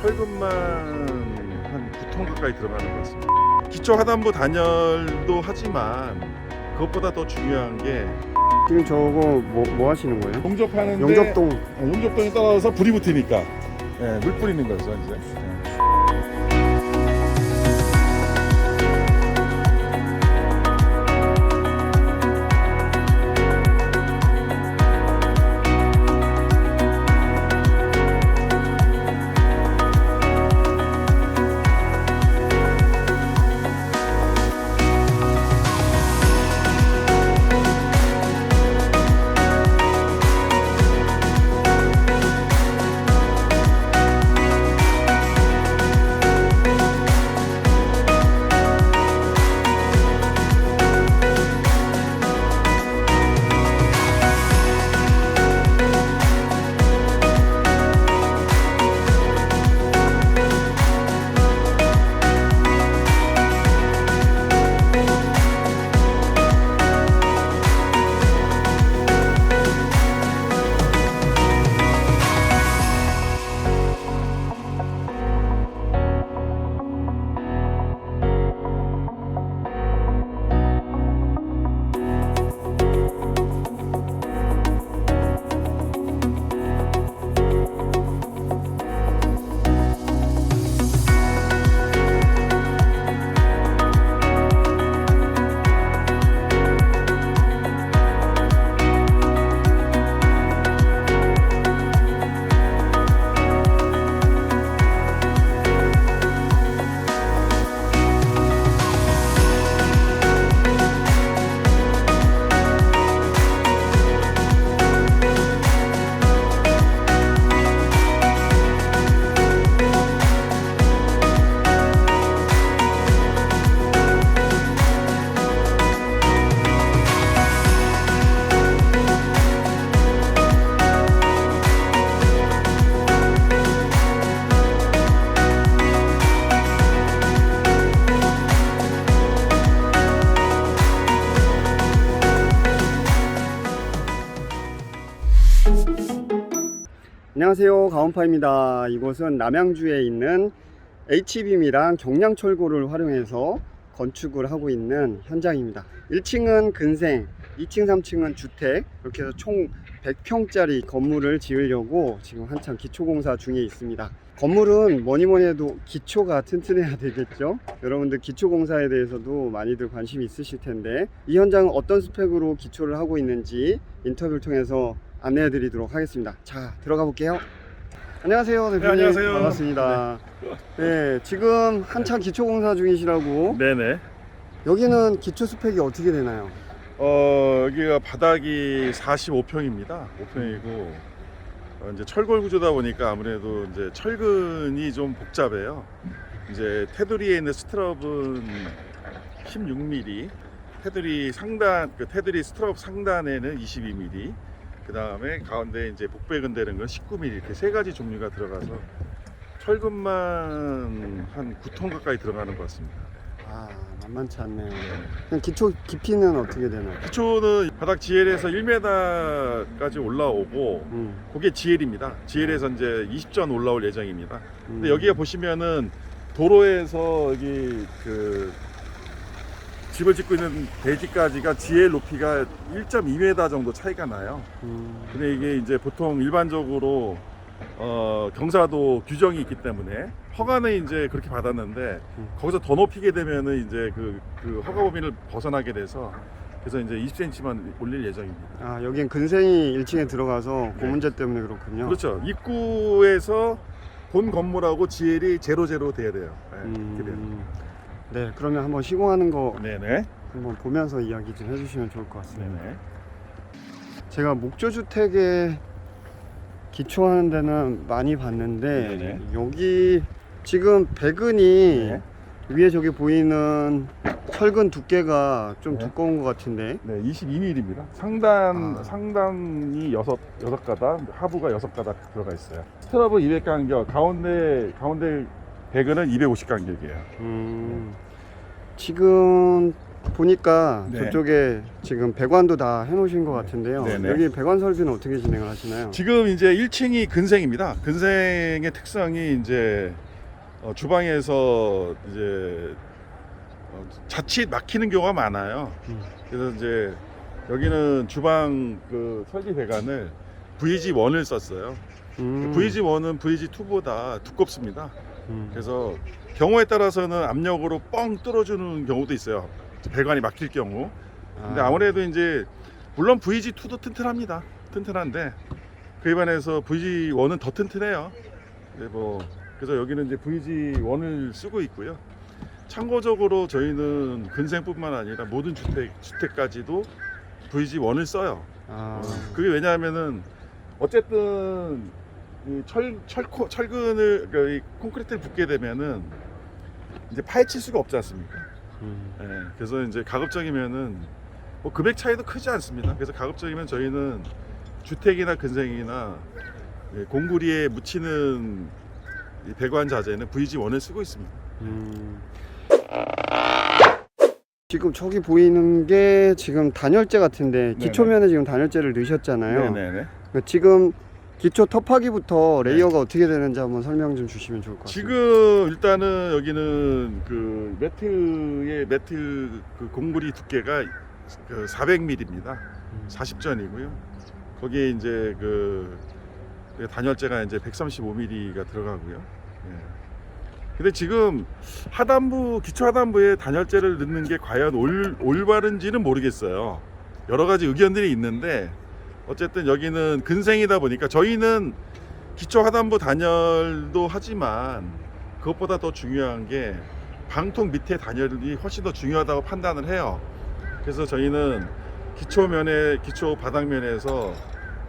철근만 한 9톤 가까이 들어가는 것 같습니다. 기초 하단부 단열도 하지만 그것보다 더 중요한 게 지금 저거 뭐, 뭐 하시는 거예요? 용접하는데 용접동 어, 용접동에 떨어져서 불이 붙으니까 예, 물 뿌리는 거죠 이제. 예. 안녕하세요. 가온파입니다. 이곳은 남양주에 있는 H빔이랑 경량철골을 활용해서 건축을 하고 있는 현장입니다. 1층은 근생 2층 3층은 주택 이렇게 해서 총 100평짜리 건물을 지으려고 지금 한창 기초공사 중에 있습니다. 건물은 뭐니뭐니 해도 기초가 튼튼해야 되겠죠? 여러분들 기초공사에 대해서도 많이들 관심이 있으실 텐데 이 현장은 어떤 스펙으로 기초를 하고 있는지 인터뷰를 통해서 안내해 드리도록 하겠습니다. 자, 들어가 볼게요. 안녕하세요, 대표님. 안녕하세요. 반갑습니다. 네, 지금 한창 기초 공사 중이시라고. 네네. 여기는 기초 스펙이 어떻게 되나요? 어 여기가 바닥이 45평입니다. 5평이고 어, 이제 철골 구조다 보니까 아무래도 이제 철근이 좀 복잡해요. 이제 테두리에 있는 스트럽은 16mm, 테두리 상단 그 테두리 스트럽 상단에는 22mm, 그 다음에 가운데 이제 복배근 되는 건 19mm 이렇게 세 가지 종류가 들어가서 철근만 한 9톤 가까이 들어가는 것 같습니다. 아, 만만치 않네요. 그럼 기초 깊이는 어떻게 되나요? 기초는 바닥 GL에서 1m까지 올라오고 음, 그게 GL입니다. GL에서 이제 20전 올라올 예정입니다. 근데 음. 여기에 보시면은 도로에서 여기 그 집을 짓고 있는 대지까지가 GL 높이가 1.2m 정도 차이가 나요. 음, 근데 이게 이제 보통 일반적으로 어, 경사도 규정이 있기 때문에 허가는 이제 그렇게 받았는데 음. 거기서 더 높이게 되면은 이제 그, 그 허가 범위를 벗어나게 돼서 그래서 이제 20cm만 올릴 예정입니다. 아, 여긴 근생이 1층에 들어가서 그 네. 문제 때문에 그렇군요. 그렇죠. 입구에서 본 건물하고 GL이 제로 제로 돼야 돼요. 네, 그렇게 돼요. 음, 네, 그러면 한번 시공하는 거 네네. 한번 보면서 이야기 좀 해주시면 좋을 것 같습니다. 네네. 제가 목조 주택에 기초하는 데는 많이 봤는데 네네. 여기 지금 배근이 네. 위에 저기 보이는 철근 두께가 좀 네. 두꺼운 것 같은데 네, 22mm입니다. 상단 아. 상단이 여섯 여섯 가닥, 하부가 여섯 가닥 들어가 있어요. 스트럽은 200 간격, 가운데 가운데 배근은 250 간격이에요. 음, 지금 보니까 네. 저쪽에 지금 배관도 다 해놓으신 것 같은데요. 네네. 여기 배관 설비는 어떻게 진행을 하시나요? 지금 이제 1층이 근생입니다. 근생의 특성이 이제 어, 주방에서 이제 어, 자칫 막히는 경우가 많아요. 음. 그래서 이제 여기는 주방 그 설비 배관을 VG1을 썼어요. 음. VG1은 VG2보다 두껍습니다. 음. 그래서 경우에 따라서는 압력으로 뻥 뚫어주는 경우도 있어요. 배관이 막힐 경우. 근데 아. 아무래도 이제 물론 VG2도 튼튼합니다. 튼튼한데 그에 반해서 VG1은 더 튼튼해요. 네, 뭐 그래서 여기는 이제 VG1을 쓰고 있고요. 참고적으로 저희는 근생뿐만 아니라 모든 주택 주택까지도 VG1을 써요. 아. 어, 그게 왜냐하면은 어쨌든 이 철, 철코, 철근을 그이 콘크리트를 붓게 되면은 이제 파헤칠 수가 없지 않습니까? 음. 예, 그래서 이제 가급적이면은 뭐 금액 차이도 크지 않습니다. 그래서 가급적이면 저희는 주택이나 근생이나 예, 공구리에 묻히는 이 배관 자재는 VG1을 쓰고 있습니다. 음. 지금 저기 보이는 게 지금 단열재 같은데. 기초면에 지금 단열재를 넣으셨잖아요. 네네네. 그 지금 기초 터파기부터 레이어가 어떻게 되는지 한번 설명 좀 주시면 좋을 것 같습니다. 지금 일단은 여기는 그 매트의 매트 그 공구리 두께가 그 400mm입니다. 음. 40전이고요. 거기에 이제 그 단열재가 이제 135mm가 들어가고요. 예. 근데 지금 하단부 기초 하단부에 단열재를 넣는 게 과연 올, 올바른지는 모르겠어요. 여러 가지 의견들이 있는데 어쨌든 여기는 근생이다 보니까 저희는 기초 하단부 단열도 하지만 그것보다 더 중요한 게 방통 밑에 단열이 훨씬 더 중요하다고 판단을 해요. 그래서 저희는 기초면에 기초 바닥면에서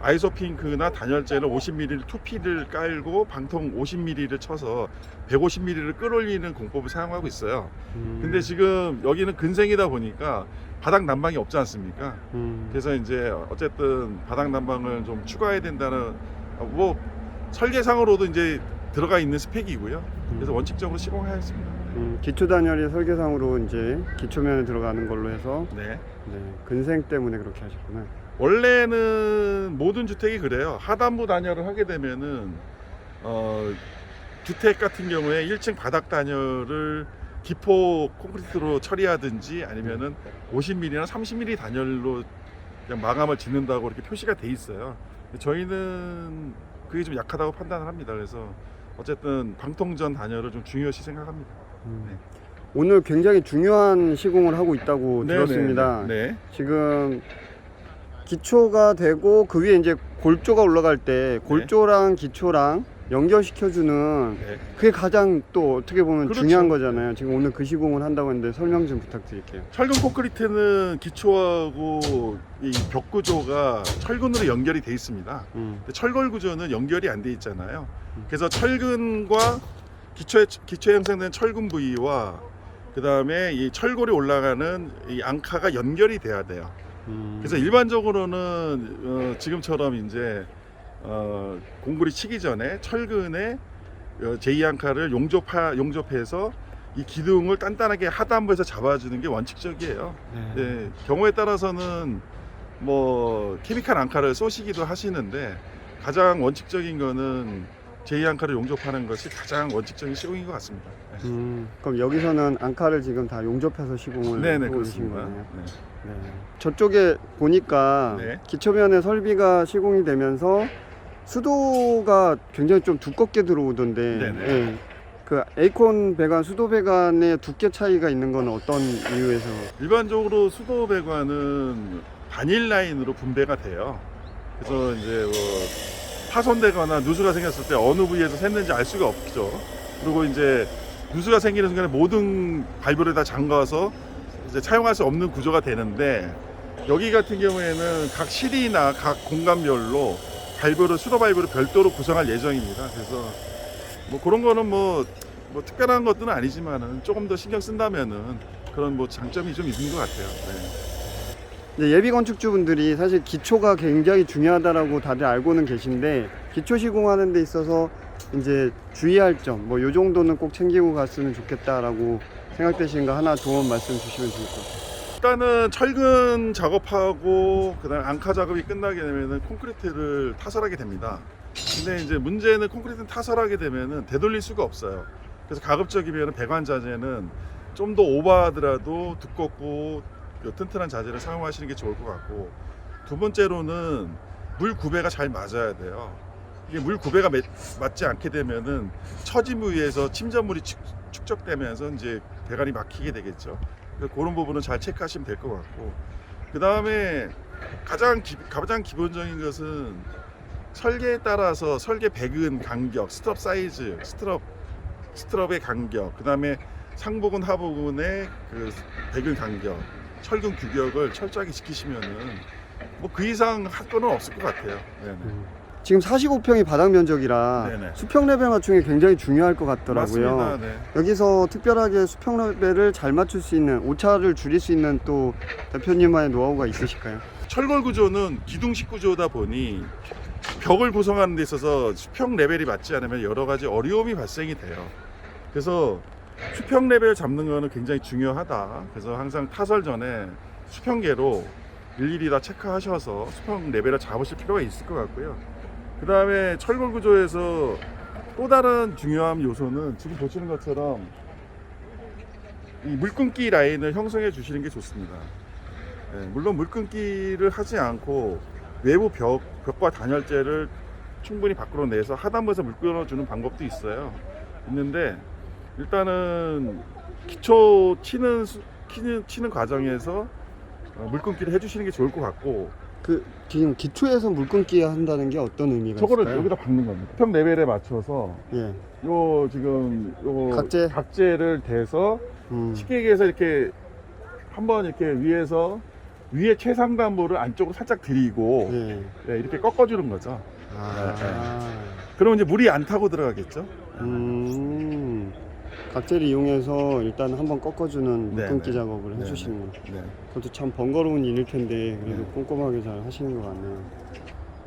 아이소핑크나 단열재를 50mm를 2P를 깔고 방통 50mm를 쳐서 150mm를 끌어올리는 공법을 사용하고 있어요. 음. 근데 지금 여기는 근생이다 보니까 바닥 난방이 없지 않습니까? 음. 그래서 이제 어쨌든 바닥 난방을 좀 추가해야 된다는 뭐 설계상으로도 이제 들어가 있는 스펙이고요. 그래서 원칙적으로 시공하였습니다. 음, 기초 단열이 설계상으로 이제 기초면에 들어가는 걸로 해서 네. 네, 근생 때문에 그렇게 하셨구나. 원래는 모든 주택이 그래요. 하단부 단열을 하게 되면은 어, 주택 같은 경우에 1층 바닥 단열을 기포 콘크리트로 처리하든지 아니면은 50mm나 30mm 단열로 그냥 마감을 짓는다고 이렇게 표시가 돼 있어요. 저희는 그게 좀 약하다고 판단을 합니다. 그래서 어쨌든 방통전 단열을 좀 중요시 생각합니다. 음. 네. 오늘 굉장히 중요한 시공을 하고 있다고 네, 들었습니다. 네. 네. 지금 기초가 되고 그 위에 이제 골조가 올라갈 때 골조랑 기초랑 연결시켜주는 네. 그게 가장 또 어떻게 보면 그렇죠. 중요한 거잖아요. 지금 오늘 그 시공을 한다고 했는데 설명 좀 부탁드릴게요. 철근 콘크리트는 기초하고 이 벽 구조가 철근으로 연결이 돼 있습니다. 음. 근데 철골 구조는 연결이 안 돼 있잖아요. 그래서 철근과 기초에 기초에 형성된 철근 부위와 그 다음에 이 철골이 올라가는 이 앙카가 연결이 돼야 돼요. 음. 그래서 일반적으로는 어, 지금처럼 이제 어, 공구리 치기 전에 철근에 어, 제2 앙카를 용접하 용접해서 이 기둥을 단단하게 하단부에서 잡아주는 게 원칙적이에요. 네. 네, 경우에 따라서는 뭐 케미칼 앙카를 쏘시기도 하시는데 가장 원칙적인 거는 제2 앙카를 용접하는 것이 가장 원칙적인 시공인 것 같습니다. 네. 음, 그럼 여기서는 앙카를 지금 다 용접해서 시공을 네네 하고 계신 그렇습니다. 거네요. 네. 네. 저쪽에 보니까 네. 기초면에 설비가 시공이 되면서 수도가 굉장히 좀 두껍게 들어오던데 네네. 예. 그 에이콘 배관, 수도 배관의 두께 차이가 있는 건 어떤 이유에서? 일반적으로 수도 배관은 반일 라인으로 분배가 돼요. 그래서 이제 뭐 파손되거나 누수가 생겼을 때 어느 부위에서 샜는지 알 수가 없죠. 그리고 이제 누수가 생기는 순간에 모든 발브를 다 잠가서 이제 차용할 수 없는 구조가 되는데 여기 같은 경우에는 각 실이나 각 공간별로 발브를 수도 발브를 별도로 구성할 예정입니다. 그래서 뭐 그런 거는 뭐, 뭐 특별한 것들은 아니지만은 조금 더 신경 쓴다면은 그런 뭐 장점이 좀 있는 것 같아요. 네. 이제 예비 건축주분들이 사실 기초가 굉장히 중요하다라고 다들 알고는 계신데 기초 시공하는 데 있어서 이제 주의할 점, 뭐 요 정도는 꼭 챙기고 갔으면 좋겠다라고 생각되시는 거 하나 조언 말씀 주시면 좋을 것 같아요. 일단은 철근 작업하고 그다음 앙카 작업이 끝나게 되면은 콘크리트를 타설하게 됩니다. 근데 이제 문제는 콘크리트는 타설하게 되면은 되돌릴 수가 없어요. 그래서 가급적이면 배관 자재는 좀 더 오버하더라도 두껍고 그 튼튼한 자재를 사용하시는 게 좋을 것 같고 두 번째로는 물 구배가 잘 맞아야 돼요. 이게 물 구배가 매- 맞지 않게 되면은 처진 부위에서 침전물이 축- 축적되면서 이제 배관이 막히게 되겠죠. 그런 부분은 잘 체크하시면 될 것 같고 그 다음에 가장 기, 가장 기본적인 것은 설계에 따라서 설계 배근 간격, 스트럽 사이즈, 스트럽 스트럽의 간격, 그 다음에 상부근 하부근의 그 배근 간격, 철근 규격을 철저하게 지키시면은 뭐 그 이상 할 거는 없을 것 같아요. 네네. 지금 45평이 바닥 면적이라 네네. 수평 레벨 맞춤이 굉장히 중요할 것 같더라고요. 맞습니다. 네. 여기서 특별하게 수평 레벨을 잘 맞출 수 있는 오차를 줄일 수 있는 또 대표님만의 노하우가 있으실까요? 철골 구조는 기둥식 구조다 보니 벽을 구성하는 데 있어서 수평 레벨이 맞지 않으면 여러 가지 어려움이 발생이 돼요. 그래서 수평 레벨 잡는 거는 굉장히 중요하다. 그래서 항상 타설 전에 수평계로 일일이 다 체크하셔서 수평 레벨을 잡으실 필요가 있을 것 같고요. 그 다음에 철골 구조에서 또 다른 중요한 요소는 지금 보시는 것처럼 이 물끈기 라인을 형성해 주시는 게 좋습니다. 예, 물론 물끈기를 하지 않고 외부 벽, 벽과 단열재를 충분히 밖으로 내서 하단부에서 물 끊어주는 방법도 있어요. 있는데 일단은 기초 치는 수- 치는, 치는 과정에서 어, 물끈기를 해주시는 게 좋을 것 같고 그 지금 기초에서 물 끊기 한다는 게 어떤 의미가 저거를 있을까요? 여기다 박는 겁니다. 평 레벨에 맞춰서 예. 요 지금 요 각재? 각재를 대서 음. 식객에서 이렇게 한번 이렇게 위에서 위에 최상단부를 안쪽으로 살짝 들이고 예. 네, 이렇게 꺾어주는 거죠. 아. 그러면 이제 물이 안 타고 들어가겠죠? 음. 각재를 이용해서 일단 한번 꺾어주는 네, 물끊기 네. 작업을 네, 해주시는 거. 네. 그것도 참 번거로운 일일 텐데 그래도 네. 꼼꼼하게 잘 하시는 것 같네요.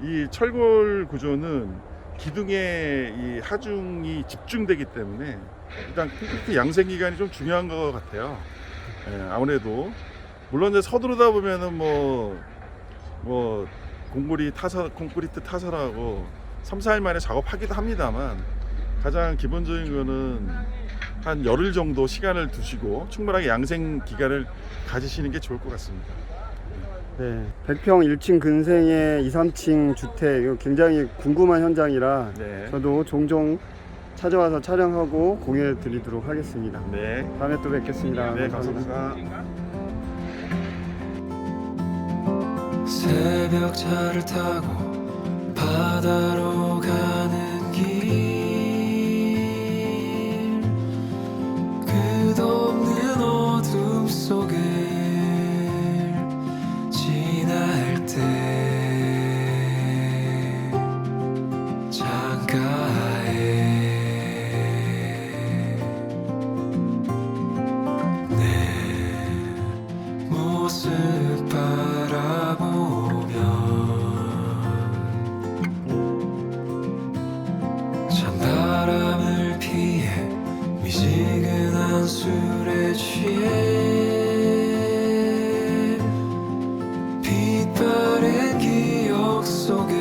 이 철골 구조는 기둥에 이 하중이 집중되기 때문에 일단 콘크리트 양생 기간이 좀 중요한 것 같아요. 예, 아무래도 물론 이제 서두르다 보면은 뭐뭐 공구리 타설 콘크리트 타설하고 3, 4일 만에 작업하기도 합니다만 가장 기본적인 거는 한 열흘 정도 시간을 두시고 충분하게 양생 기간을 가지시는 게 좋을 것 같습니다. 네. 100평 1층 근생의 2, 3층 주택 이거 굉장히 궁금한 현장이라 네. 저도 종종 찾아와서 촬영하고 공유해 드리도록 하겠습니다. 네. 다음에 또 뵙겠습니다. 네, 감사합니다. 새벽차를 타고 바다로